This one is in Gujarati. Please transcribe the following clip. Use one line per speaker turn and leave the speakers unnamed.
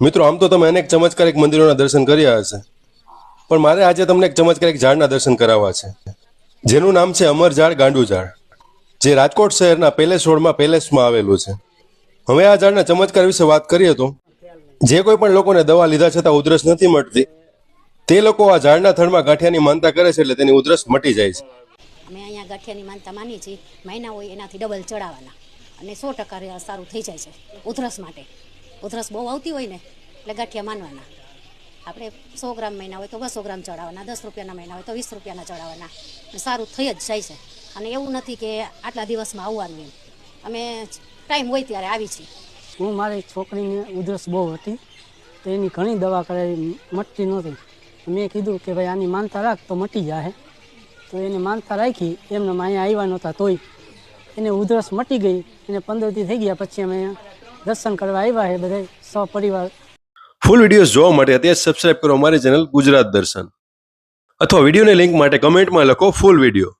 મિત્રો, આમ તો તમે અનેક ચમત્કારિક મંદિરોના દર્શન કર્યા હશે. પણ મારે આજે તમને એક ચમત્કારિક ઝાડના દર્શન કરાવવા છે. જેનું નામ છે અમર ઝાડ, ગાંડુ ઝાડ. જે રાજકોટ શહેરના પેલેસ રોડમાં પેલેસમાં આવેલું છે. હવે આ ઝાડના ચમત્કાર વિશે વાત કરીએ તો, જે કોઈ પણ લોકોને દવા લીધા છતાં ઉધરસ નથી મળતી તે લોકો આ ઝાડના થડમાં ગાંઠિયાની માનતા કરે છે એટલે તેની ઉધરસ મટી જાય છે.
અમે અહીંયા ગાંઠિયાની માનતા માની છીએ મહિના હોય એનાથી ડબલ ચડાવવાના. અને સો ટકા સારું થઈ જાય છે ઉધરસ માટે. ઉધરસ બહુ આવતી હોય ને, એટલે ગાંઠિયા માનવાના. આપણે સો ગ્રામ મહિના હોય તો બસો ગ્રામ ચડાવવાના, દસ રૂપિયાના મહિના હોય તો વીસ રૂપિયાના ચડાવવાના. સારું થઈ જ જાય છે. અને એવું નથી કે આટલા દિવસમાં આવવાનું એમ. અમે ટાઈમ હોય ત્યારે આવી છીએ.
હું મારી છોકરીને ઉધરસ બહુ હતી, તો એની ઘણી દવા કરાવી મટતી નહોતી. મેં કીધું કે ભાઈ આની માનતા રાખ તો મટી જાય તો એને માનતા રાખી એમને અહીંયા આવ્યા નહોતા તોય. એને ઉધરસ મટી ગઈ, એને પંદર દી થઈ ગયા પછી અમે દર્શન કરવા આવ્યા છે બધા સપરિવાર
ફૂલ વિડીયોઝ જોવા માટે અત્યારે સબસ્ક્રાઇબ કરો અમારી ચેનલ ગુજરાત દર્શન. અથવા વિડીયોની લિંક માટે કમેન્ટમાં લખો ફૂલ વીડિયો.